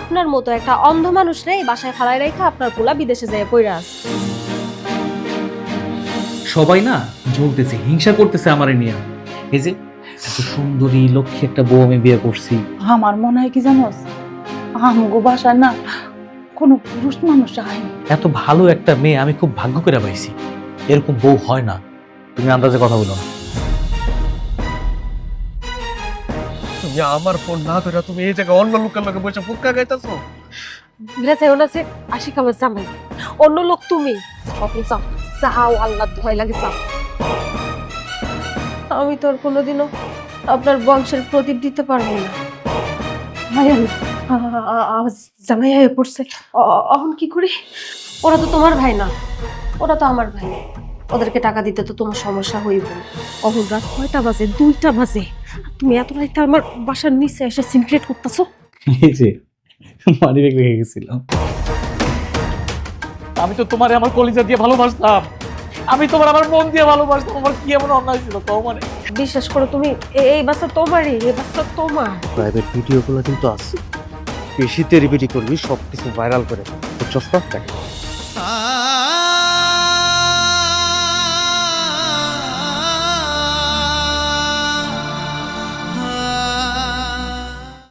আপনার মতো একটা অন্ধ মানুষ রে বাসায় ফালাই রেখে আপনার পোলা বিদেশে যায় পইরা আছে। সবাই না জ্বলতেছে হিংসা করতেছে আমার নিয়ে। এই যে এত সুন্দরী লক্ষ্মী একটা বউ আমি বিয়ে করছি। আমার মনে হয় কি জানোস আমগো বাসায় না কোনো পুরুষ মানুষ আইন এত ভালো একটা মেয়ে আমি খুব ভাগ্য করে পাইছি। এরকম বউ হয় না। তুমি আন্দাজে কথা বলো না। তুমি আমার ফোন না ধরে তুমি এই জায়গায় অন্য লোকের লোকে বসে ফুটকা গাইতেছো বিরাজ এমন আছে আশিক আমার অন্য লোক তুমি? কখন চাও? চাও আল্লাহ ভয় লাগে চাও। আমি তো আর কোনোদিনও আপনার বংশের প্রদীপ দিতে পারব না। জামাই হয়ে পড়ছে। অহন কি করি? ওরা তো তোমার ভাই না। ওরা তো আমার ভাই। ওদেরকে টাকা দিতে তো তোমার সমস্যা হইব। অহন রাত কয়টা বাজে? দুইটা বাজে। তুমি এত রাইতে আমার বাসার নিচে এসে সিনক্রেট করতেছো? এই যে মানি ব্যাগ রেখে গেছিলাম। আমি তো তোমারে আমার কলিজা দিয়ে ভালোবাসতাম। আমি তোমার আমার মন দিয়ে ভালোবাসতাম। আমার কি এমন অন্যায় ছিল তো মানে? বিশ্বাস করো তুমি এ- এই বাচ্চা তোমারই এই বাচ্চা তোমার। প্রাইভেট ভিডিওগুলো কিন্তু আছে। বেশি তেরিবিটি করবি সব কিছু ভাইরাল করে বুঝছস দেখ।